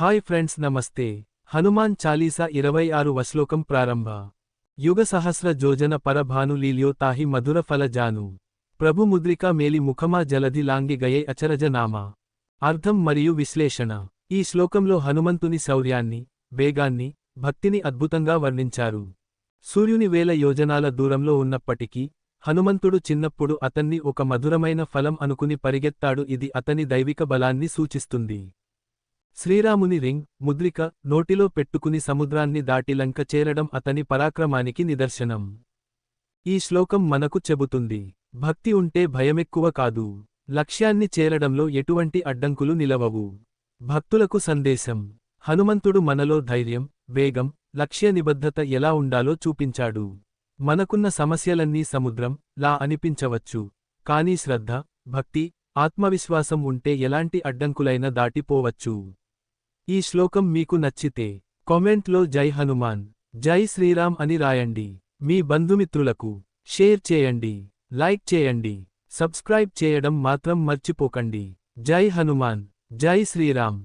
Hi friends నమస్తే. హనుమాన్ చాలీసా ఇరవై ఆరు వశ్లోకం ప్రారంభ. యుగ సహస్ర జోజన పరభాను లీలియో తాహి మధుర ఫల జాను. ప్రభు ముద్రిక మేలి ముఖమా జలధి లాంగి గయే అచరజ నామా. అర్థం మరియు విశ్లేషణ. ఈ శ్లోకంలో హనుమంతుని శౌర్యాన్ని వేగాన్ని భక్తిని అద్భుతంగా వర్ణించారు. సూర్యుని వేల యోజనాల దూరంలో ఉన్నప్పటికీ హనుమంతుడు చిన్నప్పుడు అతన్ని ఒక మధురమైన ఫలం అనుకుని పరిగెత్తాడు. ఇది అతని దైవిక బలాన్ని సూచిస్తుంది. శ్రీరాముని రింగ్ ముద్రిక నోటిలో పెట్టుకుని సముద్రాన్ని దాటి లంక చేరడం అతని పరాక్రమానికి నిదర్శనం. ఈ శ్లోకం మనకు చెబుతుంది భక్తి ఉంటే భయమెక్కువ కాదు లక్ష్యాన్ని చేరడంలో ఎటువంటి అడ్డంకులు నిలవవు. భక్తులకు సందేశం హనుమంతుడు మనలో ధైర్యం వేగం లక్ష్య నిబద్ధత ఎలా ఉండాలో చూపించాడు. మనకున్న సమస్యలన్నీ సముద్రం లా అనిపించవచ్చు కానీ శ్రద్ధ భక్తి ఆత్మవిశ్వాసం ఉంటే ఎలాంటి అడ్డంకులైనా దాటిపోవచ్చు. ఈ శ్లోకం మీకు నచ్చితే కామెంట్లో జై హనుమాన్ జై శ్రీరామ్ అని రాయండి. మీ బంధుమిత్రులకు షేర్ చేయండి లైక్ చేయండి సబ్స్క్రైబ్ చేయడం మాత్రం మర్చిపోకండి. జై హనుమాన్ జై శ్రీరామ్.